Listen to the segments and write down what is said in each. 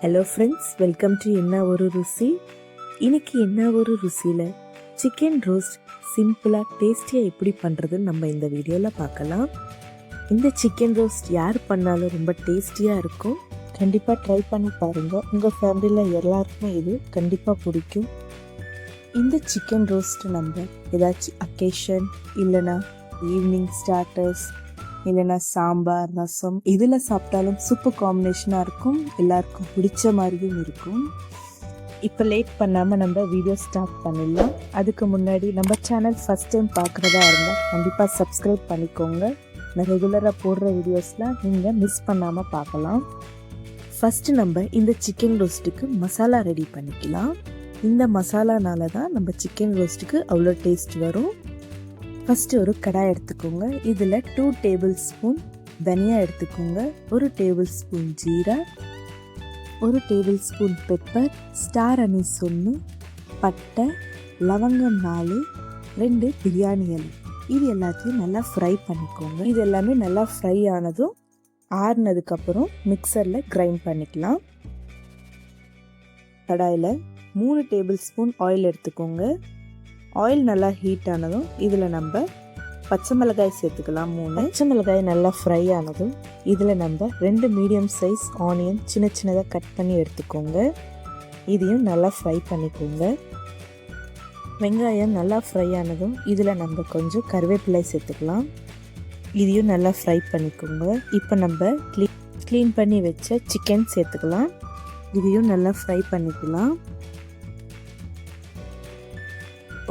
Hello friends welcome to என்ன ஒரு ருசி இன்னைக்கு என்ன ஒரு ருசியில் சிக்கன் ரோஸ்ட் சிம்பிளாக டேஸ்டியாக எப்படி பண்ணுறதுன்னு நம்ம இந்த வீடியோவில் பார்க்கலாம். இந்த சிக்கன் ரோஸ்ட் யார் பண்ணாலும் ரொம்ப டேஸ்டியாக இருக்கும். கண்டிப்பாக ட்ரை பண்ணி பாருங்கள் உங்கள் ஃபேமிலியில் எல்லாருக்குமே இது கண்டிப்பாக பிடிக்கும். இந்த சிக்கன் ரோஸ்ட் நம்ம ஏதாச்சும் அக்கேஷன் இல்லைனா ஈவினிங் ஸ்டார்டர்ஸ் இல்லைன்னா சாம்பார் ரசம் இதில் சாப்பிட்டாலும் சூப்பர் காம்பினேஷனாக இருக்கும். எல்லாருக்கும் பிடிச்ச மாதிரியும் இருக்கும். இப்போ லேட் பண்ணாமல் நம்ம வீடியோ ஸ்டார்ட் பண்ணிடலாம். அதுக்கு முன்னாடி நம்ம சேனல் ஃபஸ்ட் டைம் பார்க்குறதா இருந்தால் கண்டிப்பாக சப்ஸ்கிரைப் பண்ணிக்கோங்க. நான் ரெகுலராக போடுற வீடியோஸ்லாம் நீங்கள் மிஸ் பண்ணாமல் பார்க்கலாம். ஃபஸ்ட்டு நம்ம இந்த சிக்கன் ரோஸ்ட்டுக்கு மசாலா ரெடி பண்ணிக்கலாம். இந்த மசாலானால தான் நம்ம சிக்கன் ரோஸ்ட்டுக்கு அவ்வளோ டேஸ்ட் வரும். ஃபஸ்ட்டு ஒரு கடாய் எடுத்துக்கோங்க. இதில் டூ டேபிள் ஸ்பூன் தனியா எடுத்துக்கோங்க. ஒரு டேபிள் ஸ்பூன் ஜீரா ஒரு tablespoon pepper star anise ஒன்று பட்டை லவங்கம் நாலு ரெண்டு பிரியாணி இலை இது எல்லாத்தையும் நல்லா ஃப்ரை பண்ணிக்கோங்க. இது எல்லாமே நல்லா ஃப்ரை ஆனதும் ஆறுனதுக்கப்புறம் மிக்சரில் கிரைண்ட் பண்ணிக்கலாம். கடாயில் மூணு டேபிள் ஸ்பூன் ஆயில் எடுத்துக்கோங்க. ஆயில் நல்லா ஹீட் ஆனதும் இதில் நம்ம பச்சை மிளகாய் சேர்த்துக்கலாம் மூணு. பச்சை மிளகாய் நல்லா ஃப்ரை ஆனதும் இதில் நம்ம ரெண்டு மீடியம் சைஸ் ஆனியன் சின்ன சின்னதாக கட் பண்ணி எடுத்துக்கோங்க. இதையும் நல்லா ஃப்ரை பண்ணிக்கோங்க. வெங்காயம் நல்லா ஃப்ரை ஆனதும் இதில் நம்ம கொஞ்சம் கருவேப்பிலை சேர்த்துக்கலாம். இதையும் நல்லா ஃப்ரை பண்ணிக்கோங்க. இப்போ நம்ம க்ளீன் க்ளீன் பண்ணி வச்ச சிக்கன் சேர்த்துக்கலாம். இதையும் நல்லா ஃப்ரை பண்ணிக்கலாம்.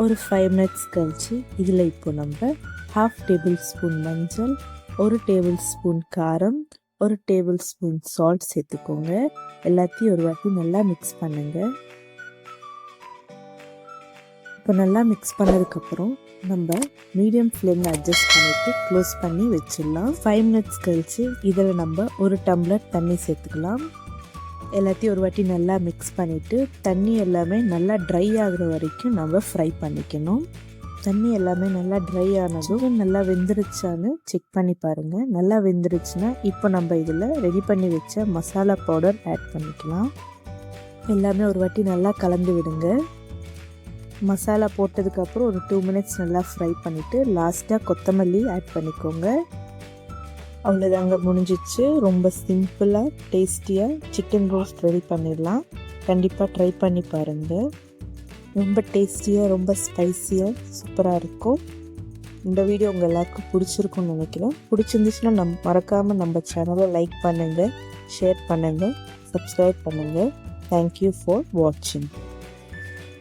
ஒரு ஃபைவ் மினிட்ஸ் கழிச்சு இதில் இப்போ நம்ம ஹாஃப் டேபிள் ஸ்பூன் மஞ்சள் ஒரு டேபிள் ஸ்பூன் காரம் ஒரு டேபிள் ஸ்பூன் சால்ட் சேர்த்துக்கோங்க. எல்லாத்தையும் ஒரு வாட்டி நல்லா மிக்ஸ் பண்ணுங்கள் இப்போ நல்லா மிக்ஸ் பண்ணதுக்கப்புறம் நம்ம மீடியம் ஃப்ளேமில் அட்ஜஸ்ட் பண்ணிவிட்டு க்ளோஸ் பண்ணி வச்சிடலாம். ஃபைவ் மினிட்ஸ் கழித்து இதில் நம்ம ஒரு டம்ளர் தண்ணி சேர்த்துக்கலாம். எல்லாத்தையும் ஒரு வாட்டி நல்லா மிக்ஸ் பண்ணிவிட்டு தண்ணி எல்லாமே நல்லா ட்ரை ஆகுற வரைக்கும் நம்ம ஃப்ரை பண்ணிக்கணும். தண்ணி எல்லாமே நல்லா ட்ரை ஆனதும் நல்லா வெந்துருச்சான்னு செக் பண்ணி பாருங்கள் நல்லா வெந்துருச்சுன்னா இப்போ நம்ம இதில் ரெடி பண்ணி வச்ச மசாலா பவுடர் ஆட் பண்ணிக்கலாம். எல்லாமே ஒரு வாட்டி நல்லா கலந்து விடுங்க. மசாலா போட்டதுக்கப்புறம் ஒரு டூ மினிட்ஸ் நல்லா ஃப்ரை பண்ணிவிட்டு லாஸ்ட்டாக கொத்தமல்லி ஆட் பண்ணிக்கோங்க. அவ்வளோதாங்க முடிஞ்சிச்சு. ரொம்ப சிம்பிளாக டேஸ்டியாக சிக்கன் ரோஸ்ட் ரெடி பண்ணிடலாம். கண்டிப்பாக ட்ரை பண்ணி பாருங்கள் ரொம்ப டேஸ்டியாக ரொம்ப ஸ்பைஸியாக சூப்பராக இருக்கும். இந்த வீடியோ உங்கள் எல்லாருக்கும் பிடிச்சிருக்கும்னு நினைக்கிறேன். பிடிச்சிருந்துச்சுன்னா நம் மறக்காமல் நம்ம சேனலை லைக் பண்ணுங்கள் ஷேர் பண்ணுங்கள் சப்ஸ்கிரைப் பண்ணுங்கள் தேங்க்யூ ஃபார் வாட்சிங்